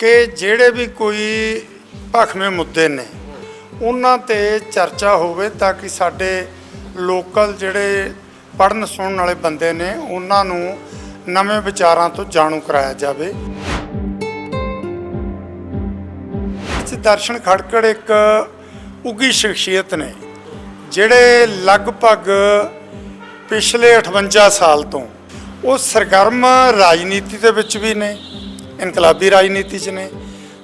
ਕਿ ਜਿਹੜੇ ਵੀ ਕੋਈ ਭਖਵੇਂ ਮੁੱਦੇ ਨੇ, ਉਹਨਾਂ ਤੇ ਚਰਚਾ ਹੋਵੇ ਤਾਂ ਕਿ ਸਾਡੇ ਲੋਕਲ ਜਿਹੜੇ ਪੜਨ ਸੁਣਨ ਵਾਲੇ ਬੰਦੇ ਨੇ, ਉਹਨਾਂ ਨੂੰ ਨਵੇਂ ਵਿਚਾਰਾਂ ਤੋਂ ਜਾਣੂ ਕਰਾਇਆ ਜਾਵੇ। ਇਸ ਦਰਸ਼ਨ ਖੜਕੜ ਇੱਕ ਉੱਗੀ ਸ਼ਖਸੀਅਤ ਨੇ, ਜਿਹੜੇ ਲਗਭਗ ਪਿਛਲੇ 58 ਸਾਲ ਤੋਂ ਉਹ ਸਰਗਰਮ ਰਾਜਨੀਤੀ ਦੇ ਵਿੱਚ ਵੀ ਨੇ ਇਨਕਲਾਬੀ ਰਾਜਨੀਤੀ 'ਚ ਨੇ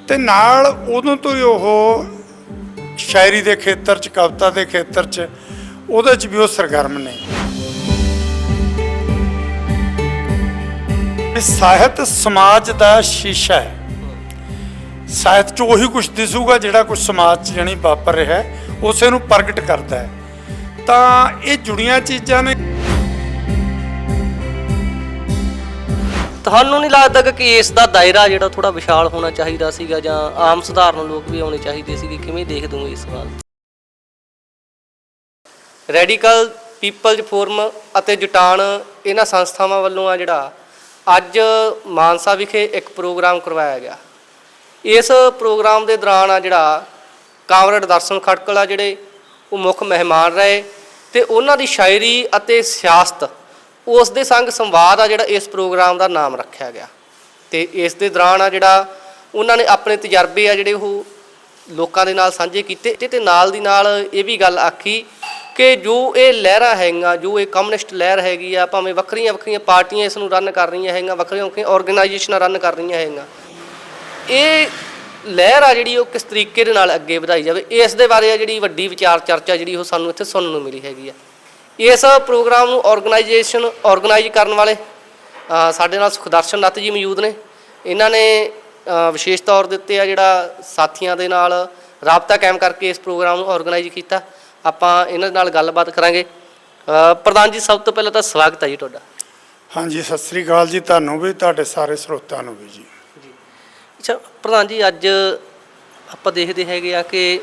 ਤੇ ਨਾਲ ਉਦੋਂ ਤੋਂ ਹੀ ਉਹ ਸ਼ਾਇਰੀ ਦੇ ਖੇਤਰ 'ਚ, ਕਵਿਤਾ ਦੇ ਖੇਤਰ 'ਚ, ਉਹਦੇ 'ਚ ਵੀ ਉਹ ਸਰਗਰਮ ਨੇ। ਸਾਹਿਤ ਸਮਾਜ ਦਾ ਸ਼ੀਸ਼ਾ ਹੈ। ਸਾਹਿਤ 'ਚ ਉਹੀ ਕੁਝ ਦਿਸੂਗਾ ਜਿਹੜਾ ਕੁਝ ਸਮਾਜ 'ਚ ਜਣੀ ਵਾਪਰ ਰਿਹਾ ਹੈ, ਉਸੇ ਨੂੰ ਪ੍ਰਗਟ ਕਰਦਾ ਹੈ। ਤਾਂ ਇਹ ਜੁੜੀਆਂ ਚੀਜ਼ਾਂ ਨੇ ਤੁਹਾਨੂੰ ਨਹੀਂ ਲੱਗਦਾ ਕਿ ਕੇਸ ਦਾ ਦਾਇਰਾ ਜਿਹੜਾ ਥੋੜਾ ਵਿਸ਼ਾਲ ਹੋਣਾ ਚਾਹੀਦਾ ਸੀਗਾ ਜਾਂ ਆਮ ਸਧਾਰਨ ਲੋਕ ਵੀ ਆਉਣੇ ਚਾਹੀਦੇ ਸੀਗੇ? ਕਿਵੇਂ ਦੇਖ ਹੋ ਇਸ ਸਵਾਲ ਰੈਡੀਕਲ, ਪੀਪਲਜ਼ ਫੋਰਮ ਅਤੇ ਜੁਟਾਨ ਇਹਨਾਂ ਸੰਸਥਾਵਾਂ ਵੱਲੋਂ ਆ ਜਿਹੜਾ ਅੱਜ ਮਾਨਸਾ ਵਿਖੇ ਇੱਕ ਪ੍ਰੋਗਰਾਮ ਕਰਵਾਇਆ ਗਿਆ। ਇਸ ਪ੍ਰੋਗਰਾਮ ਦੇ ਦੌਰਾਨ ਆ ਜਿਹੜਾ ਕਾਮਰੇਡ ਦਰਸ਼ਨ ਖੜਕਲ ਆ ਜਿਹੜੇ ਉਹ ਮੁੱਖ ਮਹਿਮਾਨ ਰਹੇ ਤੇ ਉਹਨਾਂ ਦੀ ਸ਼ਾਇਰੀ ਅਤੇ ਸਿਆਸਤ ਉਸ ਦੇ ਸੰਗ ਸੰਵਾਦ ਆ ਜਿਹੜਾ ਇਸ ਪ੍ਰੋਗਰਾਮ ਦਾ ਨਾਮ ਰੱਖਿਆ ਗਿਆ। ਤੇ ਇਸ ਦੇ ਦੌਰਾਨ ਆ ਜਿਹੜਾ ਉਹਨਾਂ ਨੇ ਆਪਣੇ ਤਜਰਬੇ ਆ ਜਿਹੜੇ ਉਹ ਲੋਕਾਂ ਦੇ ਨਾਲ ਸਾਂਝੇ ਕੀਤੇ ਤੇ- ਨਾਲ ਦੀ ਨਾਲ ਇਹ ਵੀ ਗੱਲ ਆਖੀ ਕਿ ਜੋ ਇਹ ਲਹਿਰਾਂ ਹੈਗੀਆਂ, ਜੋ ਇਹ ਕਮਿਊਨਿਸਟ ਲਹਿਰ ਹੈਗੀ ਆ, ਭਾਵੇਂ ਵੱਖਰੀਆਂ ਵੱਖਰੀਆਂ ਪਾਰਟੀਆਂ ਇਸ ਨੂੰ ਰਨ ਕਰ ਰਹੀਆਂ ਹੈਗੀਆਂ, ਵੱਖਰੀਆਂ ਵੱਖਰੀਆਂ ਆਰਗੇਨਾਈਜੇਸ਼ਨਾਂ ਰਨ ਕਰ ਰਹੀਆਂ ਹੈਗੀਆਂ, ਇਹ ਲਹਿਰ ਆ ਜਿਹੜੀ ਉਹ ਕਿਸ ਤਰੀਕੇ ਦੇ ਨਾਲ ਅੱਗੇ ਵਧਾਈ ਜਾਵੇ, ਇਸ ਦੇ ਬਾਰੇ ਆ ਜਿਹੜੀ ਵੱਡੀ ਵਿਚਾਰ ਚਰਚਾ ਜਿਹੜੀ ਉਹ ਸਾਨੂੰ ਇੱਥੇ ਸੁਣਨ ਨੂੰ ਮਿਲੀ ਹੈਗੀ ਆ। ਇਸ ਪ੍ਰੋਗਰਾਮ ਨੂੰ ਆਰਗੇਨਾਈਜੇਸ਼ਨ ਆਰਗੇਨਾਈਜ਼ ਕਰਨ ਵਾਲੇ ਸਾਡੇ ਨਾਲ ਸੁਖਦਰਸ਼ਨ ਨੱਤ ਜੀ ਮੌਜੂਦ ਨੇ। ਇਹਨਾਂ ਨੇ ਵਿਸ਼ੇਸ਼ ਤੌਰ ਦੇ ਉੱਤੇ ਆ ਜਿਹੜਾ ਸਾਥੀਆਂ ਦੇ ਨਾਲ ਰਾਬਤਾ ਕਾਇਮ ਕਰਕੇ ਇਸ ਪ੍ਰੋਗਰਾਮ ਨੂੰ ਆਰਗੇਨਾਈਜ਼ ਕੀਤਾ। ਆਪਾਂ ਇਹਨਾਂ ਨਾਲ ਗੱਲਬਾਤ ਕਰਾਂਗੇ। ਪ੍ਰਧਾਨ ਜੀ ਸਭ ਤੋਂ ਪਹਿਲਾਂ ਤਾਂ ਸਵਾਗਤ ਹੈ ਜੀ ਤੁਹਾਡਾ। ਹਾਂਜੀ ਸਤਿ ਸ੍ਰੀ ਅਕਾਲ ਜੀ। ਤੁਹਾਨੂੰ ਵੀ ਤੁਹਾਡੇ ਸਾਰੇ ਸਰੋਤਿਆਂ ਨੂੰ ਵੀ ਜੀ। ਅੱਛਾ ਪ੍ਰਧਾਨ ਜੀ ਅੱਜ ਆਪਾਂ ਦੇਖਦੇ ਹੈਗੇ ਆ ਕਿ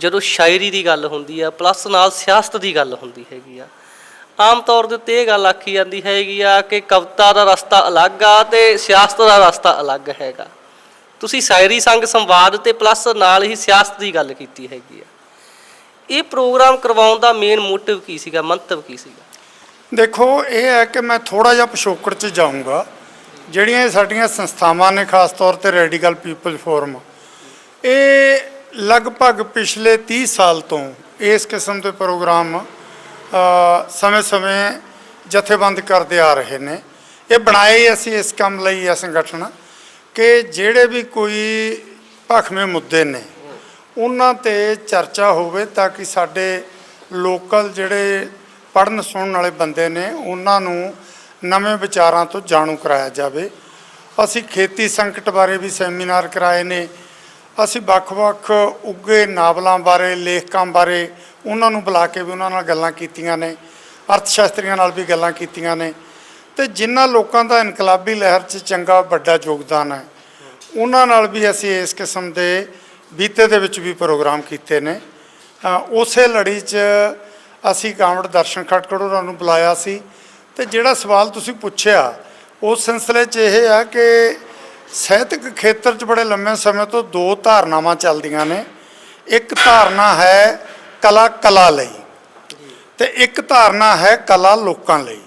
ਜਦੋਂ ਸ਼ਾਇਰੀ ਦੀ ਗੱਲ ਹੁੰਦੀ ਆ ਪਲੱਸ ਨਾਲ ਸਿਆਸਤ ਦੀ ਗੱਲ ਹੁੰਦੀ ਹੈਗੀ ਆ। ਆਮ ਤੌਰ ਦੇ ਉੱਤੇ ਇਹ ਗੱਲ ਆਖੀ ਜਾਂਦੀ ਹੈਗੀ ਆ ਕਿ ਕਵਿਤਾ ਦਾ ਰਸਤਾ ਅਲੱਗ ਆ ਤੇ ਸਿਆਸਤ ਦਾ ਰਸਤਾ ਅਲੱਗ ਹੈਗਾ। ਤੁਸੀਂ ਸ਼ਾਇਰੀ ਸੰਗ ਸੰਵਾਦ ਤੇ ਪਲੱਸ ਨਾਲ ਹੀ ਸਿਆਸਤ ਦੀ ਗੱਲ ਕੀਤੀ ਹੈਗੀ ਆ। ਇਹ ਪ੍ਰੋਗਰਾਮ ਕਰਵਾਉਣ ਦਾ ਮੇਨ ਮੋਟਿਵ ਕੀ ਸੀਗਾ, ਮੰਤਵ ਕੀ ਸੀਗਾ? ਦੇਖੋ, ਇਹ ਹੈ ਕਿ ਮੈਂ ਥੋੜਾ ਜਿਹਾ ਪਿਛੋਕੜ 'ਚ ਜਾਊਂਗਾ। ਜਿਹੜੀਆਂ ਸਾਡੀਆਂ ਸੰਸਥਾਵਾਂ ਨੇ, ਖਾਸ ਤੌਰ ਤੇ ਰੈਡੀਕਲ ਪੀਪਲ ਫੋਰਮ ਇਹ ਲਗਭਗ ਪਿਛਲੇ 30 ਸਾਲ ਤੋਂ ਇਸ ਕਿਸਮ ਦੇ ਪ੍ਰੋਗਰਾਮ ਸਮੇਂ-ਸਮੇਂ ਜਥੇਬੰਦ ਕਰਦੇ ਆ ਰਹੇ ਨੇ। ਇਹ ਬਣਾਏ ਅਸੀਂ ਇਸ ਕੰਮ ਲਈ ਆ ਸੰਗਠਨ ਕਿ ਜਿਹੜੇ ਵੀ ਕੋਈ ਭਖਵੇਂ ਮੁੱਦੇ ਨੇ, ਉਹਨਾਂ ਤੇ ਚਰਚਾ ਹੋਵੇ ਤਾਂ ਕਿ ਸਾਡੇ ਲੋਕਲ ਜਿਹੜੇ ਪੜਨ ਸੁਣਨ ਵਾਲੇ ਬੰਦੇ ਨੇ, ਉਹਨਾਂ ਨੂੰ ਨਵੇਂ ਵਿਚਾਰਾਂ ਤੋਂ ਜਾਣੂ ਕਰਾਇਆ ਜਾਵੇ। ਅਸੀਂ ਖੇਤੀ ਸੰਕਟ ਬਾਰੇ ਵੀ ਸੈਮੀਨਾਰ ਕਰਾਏ ਨੇ ਅਸੀਂ ਵੱਖ-ਵੱਖ ਉੱਗੇ ਨਾਵਲਾਂ ਬਾਰੇ, ਲੇਖਕਾਂ ਬਾਰੇ ਉਹਨਾਂ ਨੂੰ ਬੁਲਾ ਕੇ ਵੀ ਉਹਨਾਂ ਨਾਲ ਗੱਲਾਂ ਕੀਤੀਆਂ ਨੇ ਅਰਥ ਸ਼ਾਸਤਰੀਆਂ ਨਾਲ ਵੀ ਗੱਲਾਂ ਕੀਤੀਆਂ ਨੇ। ਤੇ ਜਿਨ੍ਹਾਂ ਲੋਕਾਂ ਦਾ ਇਨਕਲਾਬੀ ਲਹਿਰ 'ਚ ਚੰਗਾ, ਵੱਡਾ ਯੋਗਦਾਨ ਹੈ, ਉਹਨਾਂ ਨਾਲ ਵੀ ਅਸੀਂ ਇਸ ਕਿਸਮ ਦੇ ਬੀਤੇ ਦੇ ਵਿੱਚ ਵੀ ਪ੍ਰੋਗਰਾਮ ਕੀਤੇ ਨੇ। ਉਸੇ ਲੜੀ 'ਚ ਅਸੀਂ ਕਾਮੜ ਦਰਸ਼ਨ ਖਟਕੜ ਉਹਨਾਂ ਨੂੰ ਬੁਲਾਇਆ ਸੀ। ਤੇ ਜਿਹੜਾ ਸਵਾਲ ਤੁਸੀਂ ਪੁੱਛਿਆ ਉਸ ਸਿਲਸਿਲੇ 'ਚ ਇਹ ਆ ਕਿ ਸਾਹਿਤਕ ਖੇਤਰ 'ਚ ਬੜੇ ਲੰਮੇ ਸਮੇਂ ਤੋਂ ਦੋ ਧਾਰਨਾਵਾਂ ਚੱਲਦੀਆਂ ਨੇ। ਇੱਕ ਧਾਰਨਾ ਹੈ ਕਲਾ ਕਲਾ ਲਈ ਤੇ ਇੱਕ ਧਾਰਨਾ ਹੈ ਕਲਾ ਲੋਕਾਂ ਲਈ।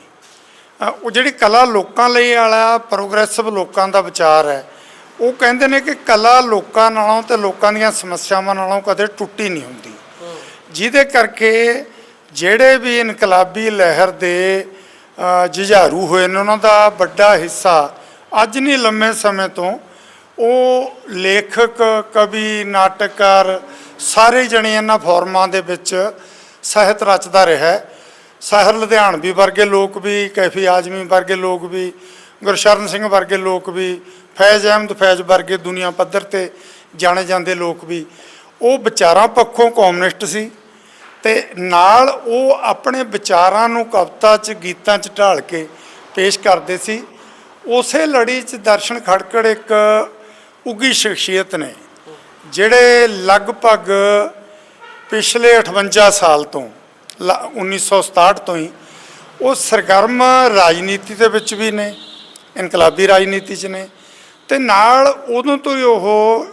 ਉਹ ਜਿਹੜੀ ਕਲਾ ਲੋਕਾਂ ਲਈ ਵਾਲਾ ਪ੍ਰੋਗਰੈਸਿਵ ਲੋਕਾਂ ਦਾ ਵਿਚਾਰ ਹੈ, ਉਹ ਕਹਿੰਦੇ ਨੇ ਕਿ ਕਲਾ ਲੋਕਾਂ ਨਾਲੋਂ ਤੇ ਲੋਕਾਂ ਦੀਆਂ ਸਮੱਸਿਆਵਾਂ ਨਾਲੋਂ ਕਦੇ ਟੁੱਟੀ ਨਹੀਂ ਹੁੰਦੀ। ਜਿਹਦੇ ਕਰਕੇ ਜਿਹੜੇ ਵੀ ਇਨਕਲਾਬੀ ਲਹਿਰ ਦੇ ਜੁਝਾਰੂ ਹੋਏ ਨੇ, ਉਹਨਾਂ ਦਾ ਵੱਡਾ ਹਿੱਸਾ ਅੱਜ ਨਹੀਂ ਲੰਮੇ ਸਮੇਂ ਤੋਂ ਉਹ ਲੇਖਕ, ਕਵੀ, ਨਾਟਕਕਾਰ ਸਾਰੇ ਜਣੇ ਇਹਨਾਂ ਫੋਰਮਾਂ ਦੇ ਵਿੱਚ ਸਾਹਿਤ ਰਚਦਾ ਰਿਹਾ ਸਾਹਿਰ ਲੁਧਿਆਣਵੀ ਵਰਗੇ ਲੋਕ ਵੀ, ਕੈਫੀ ਆਜਮੀ ਵਰਗੇ ਲੋਕ ਵੀ, ਗੁਰਸ਼ਰਨ ਸਿੰਘ ਵਰਗੇ ਲੋਕ ਵੀ, ਫੈਜ਼ ਅਹਿਮਦ ਫੈਜ਼ ਵਰਗੇ ਦੁਨੀਆ ਪੱਧਰ ਤੇ ਜਾਣੇ ਜਾਂਦੇ ਲੋਕ ਵੀ, ਉਹ ਵਿਚਾਰਾਂ ਪੱਖੋਂ ਕਮਿਊਨਿਸਟ ਸੀ ਤੇ ਨਾਲ ਉਹ ਆਪਣੇ ਵਿਚਾਰਾਂ ਨੂੰ ਕਵਿਤਾ 'ਚ, ਗੀਤਾਂ 'ਚ ਢਾਲ ਕੇ ਪੇਸ਼ ਕਰਦੇ ਸੀ। ਉਸੇ ਲੜੀ 'ਚ ਦਰਸ਼ਨ ਖੜਕੜ ਇੱਕ ਉੱਗੀ ਸ਼ਖਸੀਅਤ ਨੇ, ਜਿਹੜੇ ਲਗਭਗ ਪਿਛਲੇ 58 ਸਾਲ ਤੋਂ, ਲ- 1967 ਤੋਂ ਹੀ, ਉਹ ਸਰਗਰਮ ਰਾਜਨੀਤੀ ਦੇ ਵਿੱਚ ਵੀ ਨੇ, ਇਨਕਲਾਬੀ ਰਾਜਨੀਤੀ 'ਚ ਨੇ ਤੇ ਨਾਲ ਉਦੋਂ ਤੋਂ ਹੀ ਉਹ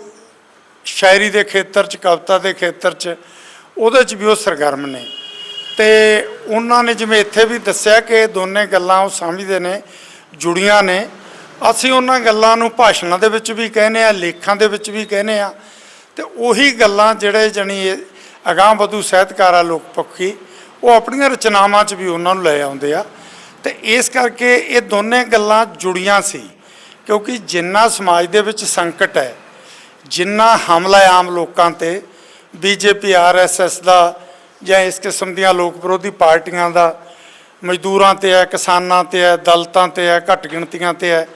ਸ਼ਾਇਰੀ ਦੇ ਖੇਤਰ 'ਚ, ਕਵਿਤਾ ਦੇ ਖੇਤਰ 'ਚ, ਉਹਦੇ 'ਚ ਵੀ ਉਹ ਸਰਗਰਮ ਨੇ। ਤੇ ਉਹਨਾਂ ਨੇ ਜਿਵੇਂ ਇੱਥੇ ਵੀ ਦੱਸਿਆ ਕਿ ਦੋਨੇ ਗੱਲਾਂ ਉਹ ਸਮਝਦੇ ਨੇ ਜੁੜੀਆਂ ਨੇ। ਅਸੀਂ ਉਹਨਾਂ ਗੱਲਾਂ ਨੂੰ ਭਾਸ਼ਣਾਂ ਦੇ ਵਿੱਚ ਵੀ ਕਹਿੰਦੇ ਆ ਲੇਖਾਂ ਦੇ ਵਿੱਚ ਵੀ ਕਹਿੰਦੇ ਆ ਤੇ ਉਹੀ ਗੱਲਾਂ ਜਿਹੜੇ ਜਣੀ ਅਗਾਂਹ ਵਧੂ ਸਾਹਿਤਕਾਰ ਲੋਕ ਪੱਖੀ, ਉਹ ਆਪਣੀਆਂ ਰਚਨਾਵਾਂ 'ਚ ਵੀ ਉਹਨਾਂ ਨੂੰ ਲੈ ਆਉਂਦੇ ਆ। ਤੇ ਇਸ ਕਰਕੇ ਇਹ ਦੋਨੇ ਗੱਲਾਂ ਜੁੜੀਆਂ ਸੀ। ਕਿਉਂਕਿ ਜਿੰਨਾ ਸਮਾਜ ਦੇ ਵਿੱਚ ਸੰਕਟ ਹੈ, ਜਿੰਨਾ ਹਮਲਾ ਆਮ ਲੋਕਾਂ ਤੇ, ਬੀਜੇਪੀ, ਆਰਐਸਐਸ ਦਾ ਜਾਂ ਇਸ ਕਿਸਮ ਦੀਆਂ ਲੋਕ ਵਿਰੋਧੀ ਪਾਰਟੀਆਂ ਦਾ ਮਜ਼ਦੂਰਾਂ ਤੇ ਹੈ, ਕਿਸਾਨਾਂ ਤੇ ਹੈ ਦਲਤਾਂ ਤੇ ਹੈ, ਘੱਟ ਗਿਣਤੀਆਂ ਤੇ ਹੈ।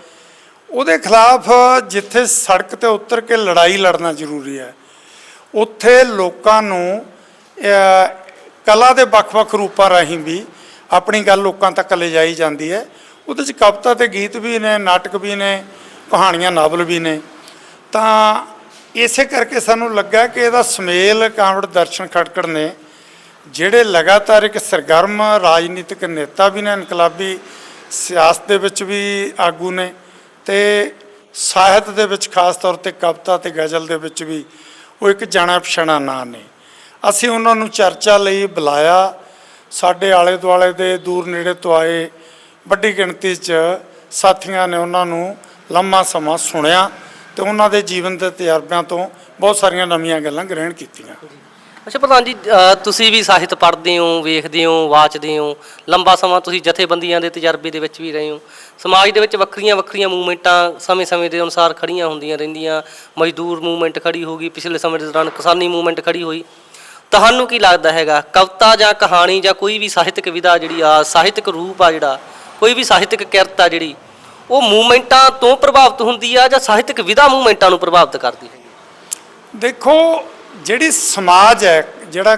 ਉਹਦੇ ਖਿਲਾਫ ਜਿੱਥੇ ਸੜਕ ਤੇ ਉਤਰ ਕੇ ਲੜਾਈ ਲੜਨਾ ਜ਼ਰੂਰੀ ਹੈ, ਉੱਥੇ ਲੋਕਾਂ ਨੂੰ ਕਲਾ ਦੇ ਵੱਖ-ਵੱਖ ਰੂਪਾਂ ਰਾਹੀਂ ਵੀ ਆਪਣੀ ਗੱਲ ਲੋਕਾਂ ਤੱਕ ਲਿਜਾਈ ਜਾਂਦੀ ਹੈ। ਉਹਦੇ 'ਚ ਕਵਿਤਾ ਤੇ ਗੀਤ ਵੀ ਨੇ, ਨਾਟਕ ਵੀ ਨੇ, ਕਹਾਣੀਆਂ, ਨਾਵਲ ਵੀ ਨੇ। ਤਾਂ ਇਸੇ ਕਰਕੇ ਸਾਨੂੰ ਲੱਗਾ ਕਿ ਇਹਦਾ ਸਮੇਲ, ਕਾਂਵੜ, ਦਰਸ਼ਨ ਖੜਕੜ ਨੇ ਜਿਹੜੇ ਲਗਾਤਾਰ ਇੱਕ ਸਰਗਰਮ ਰਾਜਨੀਤਿਕ ਨੇਤਾ ਵੀ ਨੇ, ਇਨਕਲਾਬੀ ਸਿਆਸਤ ਦੇ ਵਿੱਚ ਵੀ ਆਗੂ ਨੇ ਤੇ ਸਾਹਿਤ ਦੇ ਵਿੱਚ ਖਾਸ ਤੌਰ ਤੇ ਕਵਿਤਾ ਤੇ ਗਜ਼ਲ ਦੇ ਵਿੱਚ ਵੀ ਉਹ ਇੱਕ ਜਾਣਾ ਪਛਾਣਾ ਨਾਂ ਨੇ। ਅਸੀਂ ਉਹਨਾਂ ਨੂੰ ਚਰਚਾ ਲਈ ਬੁਲਾਇਆ। ਸਾਡੇ ਆਲੇ ਦੁਆਲੇ ਦੇ ਦੂਰ ਨੇੜੇ ਤੋਂ ਆਏ ਵੱਡੀ ਗਿਣਤੀ 'ਚ ਸਾਥੀਆਂ ਨੇ ਉਹਨਾਂ ਨੂੰ ਲੰਮਾ ਸਮਾਂ ਸੁਣਿਆ ਤੇ ਉਹਨਾਂ ਦੇ ਜੀਵਨ ਦੇ ਤਜਰਬਿਆਂ ਤੋਂ ਬਹੁਤ ਸਾਰੀਆਂ ਨਵੀਆਂ ਗੱਲਾਂ ਗ੍ਰਹਿਣ ਕੀਤੀਆਂ। ਅੱਛਾ ਪ੍ਰਧਾਨ ਜੀ ਅ, ਤੁਸੀਂ ਵੀ ਸਾਹਿਤ ਪੜ੍ਹਦੇ ਹੋ ਵੇਖਦੇ ਹੋ ਵਾਚਦੇ ਹੋ ਲੰਬਾ ਸਮਾਂ ਤੁਸੀਂ ਜਥੇਬੰਦੀਆਂ ਦੇ ਤਜਰਬੇ ਦੇ ਵਿੱਚ ਵੀ ਰਹੇ ਹੋ। ਸਮਾਜ ਦੇ ਵਿੱਚ ਵੱਖਰੀਆਂ ਵੱਖਰੀਆਂ ਮੂਵਮੈਂਟਾਂ ਸਮੇਂ-ਸਮੇਂ ਦੇ ਅਨੁਸਾਰ ਖੜੀਆਂ ਹੁੰਦੀਆਂ ਰਹਿੰਦੀਆਂ। ਮਜ਼ਦੂਰ ਮੂਵਮੈਂਟ ਖੜੀ ਹੋ ਗਈ ਪਿਛਲੇ ਸਮੇਂ ਦੇ ਦੌਰਾਨ ਕਿਸਾਨੀ ਮੂਵਮੈਂਟ ਖੜੀ ਹੋਈ। ਤੁਹਾਨੂੰ ਕੀ ਲੱਗਦਾ ਹੈਗਾ? ਕਵਿਤਾ ਜਾਂ ਕਹਾਣੀ ਜਾਂ ਕੋਈ ਵੀ ਸਾਹਿਤਕ ਵਿਧਾ ਜਿਹੜੀ ਆ ਸਾਹਿਤਕ ਰੂਪ ਆ ਜਿਹੜਾ ਕੋਈ ਵੀ ਸਾਹਿਤਕ ਕਿਰਤ ਆ ਜਿਹੜੀ ਉਹ ਮੂਵਮੈਂਟਾਂ ਤੋਂ ਪ੍ਰਭਾਵਿਤ ਹੁੰਦੀ ਆ ਜਾਂ ਸਾਹਿਤਕ ਵਿਧਾ ਮੂਵਮੈਂਟਾਂ ਨੂੰ ਪ੍ਰਭਾਵਿਤ ਕਰਦੀ ਹੈ ਦੇਖੋ ਜਿਹੜੀ ਸਮਾਜ ਹੈ ਜਿਹੜਾ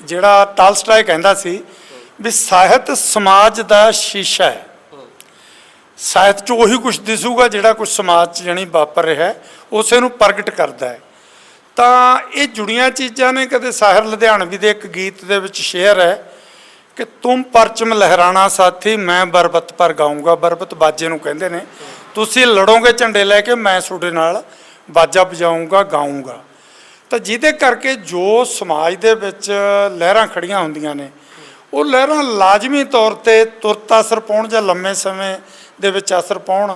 ਜਿਹੜਾ ਟਾਲਸਟਾਏ ਕਹਿੰਦਾ ਸੀ ਵੀ ਸਾਹਿਤ ਸਮਾਜ ਦਾ ਸ਼ੀਸ਼ਾ ਹੈ। ਸਾਹਿਤ 'ਚ ਉਹੀ ਕੁਝ ਦਿਸੂਗਾ ਜਿਹੜਾ ਕੁਝ ਸਮਾਜ 'ਚ ਜਣੀ ਵਾਪਰ ਰਿਹਾ ਹੈ, ਉਸੇ ਨੂੰ ਪ੍ਰਗਟ ਕਰਦਾ ਹੈ। ਤਾਂ ਇਹ ਜੁੜੀਆਂ ਚੀਜ਼ਾਂ ਨੇ ਕਦੇ ਸਾਹਿਰ ਲੁਧਿਆਣਵੀ ਦੇ ਇੱਕ ਗੀਤ ਦੇ ਵਿੱਚ ਸ਼ੇਅਰ ਹੈ ਕਿ ਤੁਮ ਪਰਚਮ ਲਹਿਰਾਣਾ ਸਾਥੀ ਮੈਂ ਬਰਬਤ ਪਰ ਗਾਉਂਗਾ। ਬਰਬਤ ਬਾਜੇ ਨੂੰ ਕਹਿੰਦੇ ਨੇ ਤੁਸੀਂ ਲੜੋਗੇ ਝੰਡੇ ਲੈ ਕੇ ਮੈਂ ਤੁਹਾਡੇ ਨਾਲ ਬਾਜਾ ਵਜਾਊਂਗਾ ਗਾਊਂਗਾ। ਤਾਂ ਜਿਹਦੇ ਕਰਕੇ ਜੋ ਸਮਾਜ ਦੇ ਵਿੱਚ ਲਹਿਰਾਂ ਖੜੀਆਂ ਹੁੰਦੀਆਂ ਨੇ ਉਹ ਲਹਿਰਾਂ ਲਾਜ਼ਮੀ ਤੌਰ ਤੇ ਤੁਰਤ ਅਸਰ ਪਾਉਣ ਜਾਂ ਲੰਮੇ ਸਮੇਂ ਦੇ ਵਿੱਚ ਅਸਰ ਪਾਉਣ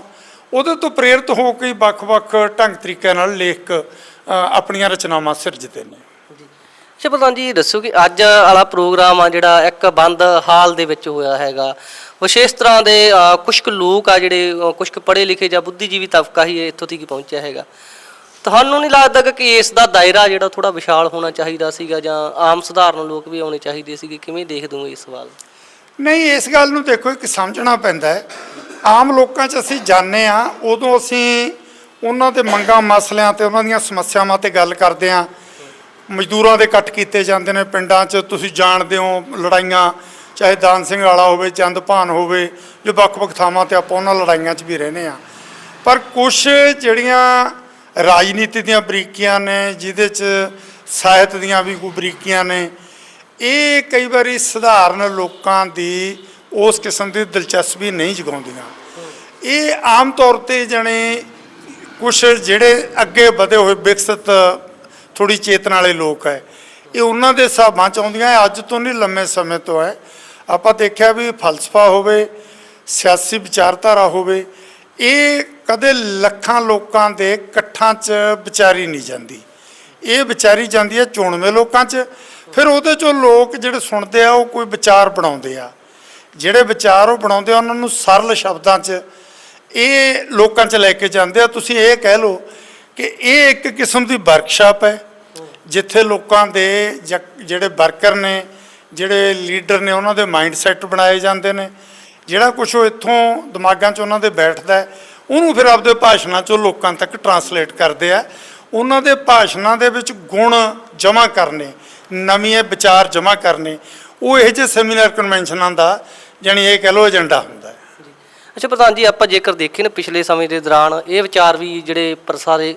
ਉਹਦੇ ਤੋਂ ਪ੍ਰੇਰਿਤ ਹੋ ਕੇ ਵੱਖ-ਵੱਖ ਢੰਗ ਤਰੀਕੇ ਨਾਲ ਲੇਖਕ ਆਪਣੀਆਂ ਰਚਨਾਵਾਂ ਸਿਰਜਦੇ ਨੇ। ਅੱਛਾ ਪ੍ਰਧਾਨ ਜੀ ਦੱਸੋ ਕਿ ਅੱਜ ਵਾਲਾ ਪ੍ਰੋਗਰਾਮ ਆ ਜਿਹੜਾ ਇੱਕ ਬੰਦ ਹਾਲ ਦੇ ਵਿੱਚ ਹੋਇਆ ਹੈਗਾ। ਵਿਸ਼ੇਸ਼ ਤਰ੍ਹਾਂ ਦੇ ਅ, ਕੁਛ ਕੁ ਲੋਕ ਆ ਜਿਹੜੇ ਅ, ਕੁਛ ਕੁ ਪੜ੍ਹੇ ਲਿਖੇ ਜਾਂ ਬੁੱਧੀਜੀਵੀ ਤਬਕਾ ਹੀ ਇੱਥੋਂ ਤੱਕ ਪਹੁੰਚਿਆ ਹੈਗਾ। ਤੁਹਾਨੂੰ ਨਹੀਂ ਲੱਗਦਾ ਕਿ ਇਸ ਦਾ ਦਾਇਰਾ ਜਿਹੜਾ ਥੋੜਾ ਵਿਸ਼ਾਲ ਹੋਣਾ ਚਾਹੀਦਾ ਸੀਗਾ ਜਾਂ ਆਮ ਸਧਾਰਨ ਲੋਕ ਵੀ ਆਉਣੇ ਚਾਹੀਦੇ ਸੀਗੇ? ਕਿਵੇਂ ਦੇਖਦੇ ਹੋ ਇਸ ਸਵਾਲ ਨਹੀਂ, ਇਸ ਗੱਲ ਨੂੰ ਦੇਖੋ, ਇੱਕ ਸਮਝਣਾ ਪੈਂਦਾ ਹੈ। ਆਮ ਲੋਕਾਂ 'ਚ ਅਸੀਂ ਜਾਣਦੇ ਆ ਉਦੋਂ ਅਸੀਂ ਉਹਨਾਂ ਦੇ ਮੰਗਾਂ, ਮਸਲਿਆਂ ਤੇ ਉਹਨਾਂ ਦੀਆਂ ਸਮੱਸਿਆਵਾਂ ਤੇ ਗੱਲ ਕਰਦੇ ਆ ਮਜ਼ਦੂਰਾਂ ਦੇ ਇਕੱਠ ਕੀਤੇ ਜਾਂਦੇ ਨੇ ਪਿੰਡਾਂ 'ਚ, ਤੁਸੀਂ ਜਾਣਦੇ ਹੋ ਲੜਾਈਆਂ, ਚਾਹੇ ਦਾਨ ਸਿੰਘ ਵਾਲਾ ਹੋਵੇ, ਚੰਦ ਭਾਨ ਹੋਵੇ, ਜੋ ਵੱਖ-ਵੱਖ ਥਾਵਾਂ ਤੇ ਆਪਾਂ ਉਹਨਾਂ ਲੜਾਈਆਂ 'ਚ ਵੀ ਰਹਿੰਦੇ ਆ ਪਰ ਕੁਝ ਜਿਹੜੀਆਂ ਰਾਜਨੀਤੀ ਦੀਆਂ ਬਰੀਕੀਆਂ ਨੇ, ਜਿਹਦੇ 'ਚ ਸਾਹਿਤ ਦੀਆਂ ਵੀ ਕੋਈ ਬਰੀਕੀਆਂ ਨੇ। ਇਹ ਕਈ ਵਾਰੀ ਸਧਾਰਨ ਲੋਕਾਂ ਦੀ ਉਸ ਕਿਸਮ ਦੀ ਦਿਲਚਸਪੀ ਨਹੀਂ ਜਗਾਉਂਦੀਆਂ। ਇਹ ਆਮ ਤੌਰ ਤੇ ਜਣੇ ਕੁਝ ਜਿਹੜੇ ਅੱਗੇ ਵਧੇ ਹੋਏ ਵਿਕਸਿਤ ਥੋੜੀ ਚੇਤਨਾ ਵਾਲੇ ਲੋਕ ਹੈ ਇਹ ਉਹਨਾਂ ਦੇ ਹਿਸਾਬਾਂ ਚ ਆਉਂਦੀਆਂ ਅੱਜ ਤੋਂ ਨਹੀਂ ਲੰਮੇ ਸਮੇਂ ਤੋਂ ਹੈ ਆਪਾਂ ਦੇਖਿਆ ਵੀ ਫਲਸਫਾ ਹੋਵੇ, ਸਿਆਸੀ ਵਿਚਾਰਧਾਰਾ ਹੋਵੇ ਇਹ ਕਦੇ ਲੱਖਾਂ ਲੋਕਾਂ ਦੇ ਇਕੱਠਾਂ 'ਚ ਵਿਚਾਰੀ ਨਹੀਂ ਜਾਂਦੀ। ਇਹ ਵਿਚਾਰੀ ਜਾਂਦੀ ਹੈ ਚੋਣਵੇਂ ਲੋਕਾਂ 'ਚ। ਫਿਰ ਉਹਦੇ 'ਚੋਂ ਲੋਕ ਜਿਹੜੇ ਸੁਣਦੇ ਆ, ਉਹ ਕੋਈ ਵਿਚਾਰ ਬਣਾਉਂਦੇ ਆ। ਜਿਹੜੇ ਵਿਚਾਰ ਉਹ ਬਣਾਉਂਦੇ ਆ, ਉਹਨਾਂ ਨੂੰ ਸਰਲ ਸ਼ਬਦਾਂ 'ਚ ਇਹ ਲੋਕਾਂ 'ਚ ਲੈ ਕੇ ਜਾਂਦੇ ਆ। ਤੁਸੀਂ ਇਹ ਕਹਿ ਲਓ ਕਿ ਇਹ ਇੱਕ ਕਿਸਮ ਦੀ ਵਰਕਸ਼ਾਪ ਹੈ, ਜਿੱਥੇ ਲੋਕਾਂ ਦੇ ਜਿਹੜੇ ਵਰਕਰ ਨੇ, ਜਿਹੜੇ ਲੀਡਰ ਨੇ, ਉਹਨਾਂ ਦੇ ਮਾਈਂਡ ਸੈਟ ਬਣਾਏ ਜਾਂਦੇ ਨੇ। ਜਿਹੜਾ ਕੁਝ ਉਹ ਇੱਥੋਂ ਦਿਮਾਗਾਂ 'ਚ ਉਹਨਾਂ ਦੇ ਬੈਠਦਾ ਉਹਨੂੰ ਫਿਰ ਆਪਦੇ ਭਾਸ਼ਣਾਂ 'ਚੋਂ ਲੋਕਾਂ ਤੱਕ ਟਰਾਂਸਲੇਟ ਕਰਦੇ ਆ। ਉਹਨਾਂ ਦੇ ਭਾਸ਼ਣਾਂ ਦੇ ਵਿੱਚ ਗੁਣ ਜਮ੍ਹਾਂ ਕਰਨੇ, ਨਵੇਂ ਵਿਚਾਰ ਜਮ੍ਹਾਂ ਕਰਨੇ, ਉਹ ਇਹ ਜਿਹੇ ਸੈਮੀਨਾਰ ਕਨਵੈਨਸ਼ਨਾਂ ਦਾ ਜਾਣੀ ਇਹ ਕਹਿ ਲਓ ਏਜੰਡਾ ਹੁੰਦਾ ਹੈ। ਅੱਛਾ ਪ੍ਰਧਾਨ ਜੀ, ਆਪਾਂ ਜੇਕਰ ਦੇਖੀਏ ਨਾ ਪਿਛਲੇ ਸਮੇਂ ਦੇ ਦੌਰਾਨ, ਇਹ ਵਿਚਾਰ ਵੀ ਜਿਹੜੇ ਪ੍ਰਸਾਰੇ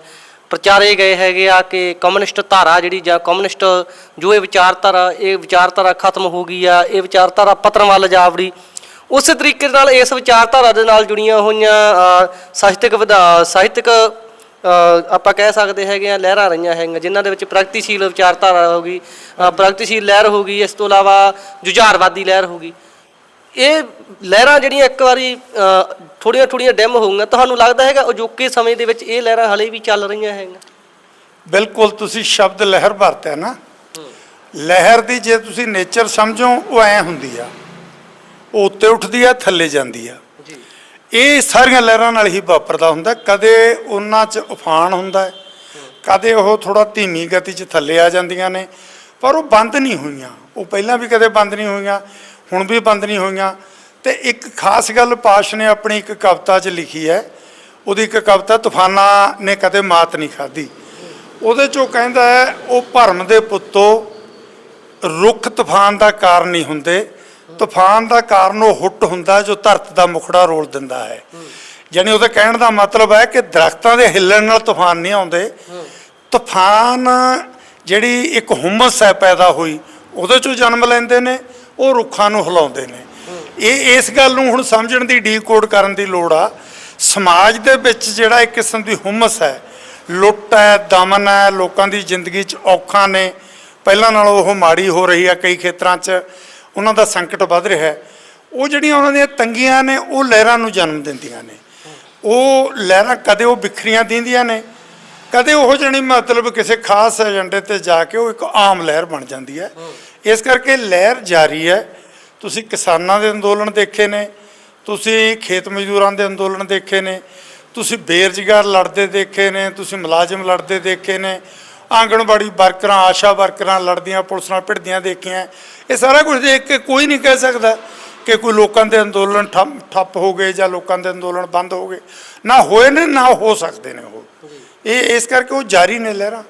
ਪ੍ਰਚਾਰੇ ਗਏ ਹੈਗੇ ਆ ਕਿ ਕਮਿਊਨਿਸਟ ਧਾਰਾ ਜਿਹੜੀ ਜਾਂ ਕਮਿਊਨਿਸਟ ਜੋ ਇਹ ਵਿਚਾਰਧਾਰਾ ਇਹ ਵਿਚਾਰਧਾਰਾ ਖਤਮ ਹੋ ਗਈ ਆ, ਇਹ ਵਿਚਾਰਧਾਰਾ ਪਤਨ ਵੱਲ ਜਾ ਵੜੀ ਉਸੇ ਤਰੀਕੇ ਨਾਲ ਇਸ ਵਿਚਾਰਧਾਰਾ ਦੇ ਨਾਲ ਜੁੜੀਆਂ ਹੋਈਆਂ ਅ, ਸਾਹਿਤਕ ਵਿਧਾ ਸਾਹਿਤਕ ਆਪਾਂ ਕਹਿ ਸਕਦੇ ਹੈਗੇ ਆ ਲਹਿਰਾਂ ਰਹੀਆਂ ਹੈਗੀਆਂ ਜਿਨ੍ਹਾਂ ਦੇ ਵਿੱਚ ਪ੍ਰਗਤੀਸ਼ੀਲ ਵਿਚਾਰਧਾਰਾ ਹੋ ਗਈ ਪ੍ਰਗਤੀਸ਼ੀਲ ਲਹਿਰ ਹੋ ਗਈ ਇਸ ਤੋਂ ਇਲਾਵਾ ਜੁਝਾਰਵਾਦੀ ਲਹਿਰ ਹੋ ਗਈ। ਇਹ ਲਹਿਰਾਂ ਜਿਹੜੀਆਂ ਇੱਕ ਵਾਰੀ ਥੋੜੀਆਂ ਥੋੜੀਆਂ ਡੈਮ ਹੋਊਗੀਆਂ ਤੁਹਾਨੂੰ ਲੱਗਦਾ ਹੈਗਾ ਅਜੋਕੇ ਸਮੇਂ ਦੇ ਵਿੱਚ ਇਹ ਲਹਿਰਾਂ ਹਲੇ ਵੀ ਚੱਲ ਰਹੀਆਂ ਹੈਗੀਆਂ? ਬਿਲਕੁਲ ਤੁਸੀਂ ਸ਼ਬਦ ਲਹਿਰ ਵਰਤਿਆ ਨਾ। ਲਹਿਰ ਦੀ ਜੇ ਤੁਸੀਂ ਨੇਚਰ ਸਮਝੋ ਉਹ ਐ ਹੁੰਦੀ ਆ। ਉਹ ਉੱਤੇ ਉੱਠਦੀ ਆ ਥੱਲੇ ਜਾਂਦੀ ਆ। ਜੀ। ਇਹ ਸਾਰੀਆਂ ਲਹਿਰਾਂ ਨਾਲ ਹੀ ਵਾਪਰਦਾ ਹੁੰਦਾ। ਕਦੇ ਉਹਨਾਂ 'ਚ ਉਫਾਨ ਹੁੰਦਾ ਹੈ ਕਦੇ ਉਹ ਥੋੜਾ ਧੀਮੀ ਗਤੀ 'ਚ ਥੱਲੇ ਆ ਜਾਂਦੀਆਂ ਨੇ ਪਰ ਉਹ ਬੰਦ ਨਹੀਂ ਹੋਈਆਂ। ਉਹ ਪਹਿਲਾਂ ਵੀ ਕਦੇ ਬੰਦ ਨਹੀਂ ਹੋਈਆਂ ਹੁਣ ਵੀ ਬੰਦ ਨਹੀਂ ਹੋਈਆਂ। ਤੇ ਇੱਕ ਖਾਸ ਗੱਲ ਪਾਸ਼ ਨੇ ਆਪਣੀ ਇੱਕ ਕਵਿਤਾ 'ਚ ਲਿਖੀ ਹੈ। ਉਹਦੀ ਇੱਕ ਕਵਿਤਾ ਤੂਫਾਨਾਂ ਨੇ ਕਦੇ ਮਾਤ ਨਹੀਂ ਖਾਧੀ। ਉਹਦੇ 'ਚੋਂ ਕਹਿੰਦਾ ਹੈ ਉਹ ਭਰਮ ਦੇ ਪੁੱਤੋ ਰੁੱਖ ਤੂਫਾਨ ਦਾ ਕਾਰਨ ਨਹੀਂ ਹੁੰਦੇ। ਤੂਫਾਨ ਦਾ ਕਾਰਨ ਉਹ ਹੁੱਟ ਹੁੰਦਾ ਜੋ ਧਰਤ ਦਾ ਮੁਖੜਾ ਰੋਲ ਦਿੰਦਾ ਹੈ। ਯਾਨੀ ਉਹਦੇ ਕਹਿਣ ਦਾ ਮਤਲਬ ਹੈ ਕਿ ਦਰਖਤਾਂ ਦੇ ਹਿੱਲਣ ਨਾਲ ਤੂਫਾਨ ਨਹੀਂ ਆਉਂਦੇ। ਤੂਫਾਨ ਜਿਹੜੀ ਇੱਕ ਹੁਮਸ ਹੈ ਪੈਦਾ ਹੋਈ, ਉਹਦੇ ਚੋਂ ਜਨਮ ਲੈਂਦੇ ਨੇ, ਉਹ ਰੁੱਖਾਂ ਨੂੰ ਹਿਲਾਉਂਦੇ ਨੇ। ਇਹ ਇਸ ਗੱਲ ਨੂੰ ਹੁਣ ਸਮਝਣ ਦੀ ਡੀਕੋਡ ਕਰਨ ਦੀ ਲੋੜ ਆ। ਸਮਾਜ ਦੇ ਵਿੱਚ ਜਿਹੜਾ ਇੱਕ ਕਿਸਮ ਦੀ ਹੁਮਸ ਹੈ, ਲੁੱਟ ਹੈ, ਦਮਨ ਹੈ, ਲੋਕਾਂ ਦੀ ਜ਼ਿੰਦਗੀ 'ਚ ਔਖਾਂ ਨੇ। ਪਹਿਲਾਂ ਨਾਲੋਂ ਉਹ ਮਾੜੀ ਹੋ ਰਹੀ ਹੈ ਕਈ ਖੇਤਰਾਂ 'ਚ। ਉਹਨਾਂ ਦਾ ਸੰਕਟ ਵੱਧ ਰਿਹਾ ਹੈ। ਉਹ ਜਿਹੜੀਆਂ ਉਹਨਾਂ ਦੀਆਂ ਤੰਗੀਆਂ ਨੇ, ਉਹ ਲਹਿਰਾਂ ਨੂੰ ਜਨਮ ਦਿੰਦੀਆਂ ਨੇ। ਉਹ ਲਹਿਰਾਂ ਕਦੇ ਉਹ ਬਿਖਰੀਆਂ ਦਿੰਦੀਆਂ ਨੇ, ਕਦੇ ਉਹ ਜਣੀ ਮਤਲਬ ਕਿਸੇ ਖਾਸ ਏਜੰਡੇ ਤੇ ਜਾ ਕੇ ਉਹ ਇੱਕ ਆਮ ਲਹਿਰ ਬਣ ਜਾਂਦੀ ਹੈ। ਇਸ ਕਰਕੇ ਲਹਿਰ ਜਾਰੀ ਹੈ। ਤੁਸੀਂ ਕਿਸਾਨਾਂ ਦੇ ਅੰਦੋਲਨ ਦੇਖੇ ਨੇ, ਤੁਸੀਂ ਖੇਤ ਮਜ਼ਦੂਰਾਂ ਦੇ ਅੰਦੋਲਨ ਦੇਖੇ ਨੇ, ਤੁਸੀਂ ਬੇਰੁਜ਼ਗਾਰ ਲੜਦੇ ਦੇਖੇ ਨੇ, ਤੁਸੀਂ ਮੁਲਾਜ਼ਮ ਲੜਦੇ ਦੇਖੇ ਨੇ ਆਂਗਣਵਾੜੀ ਵਰਕਰਾਂ, ਆਸ਼ਾ ਵਰਕਰਾਂ ਲੜਦੀਆਂ, ਪੁਲਿਸ ਨਾਲ ਭਿੜਦੀਆਂ ਦੇਖੀਆਂ। ਇਹ ਸਾਰਾ ਕੁਝ ਦੇਖ ਕੇ ਕੋਈ ਨਹੀਂ ਕਹਿ ਸਕਦਾ ਕਿ ਕੋਈ ਲੋਕਾਂ ਦੇ ਅੰਦੋਲਨ ਠੱਪ ਠੱਪ ਹੋ ਗਏ ਜਾਂ ਲੋਕਾਂ ਦੇ ਅੰਦੋਲਨ ਬੰਦ ਹੋ ਗਏ। ਨਾ ਹੋਏ ਨੇ, ਨਾ ਹੋ ਸਕਦੇ ਨੇ ਉਹ। ਇਹ, ਇਸ ਕਰਕੇ ਉਹ ਜਾਰੀ ਨੇ ਲਹਿਰਾਂ।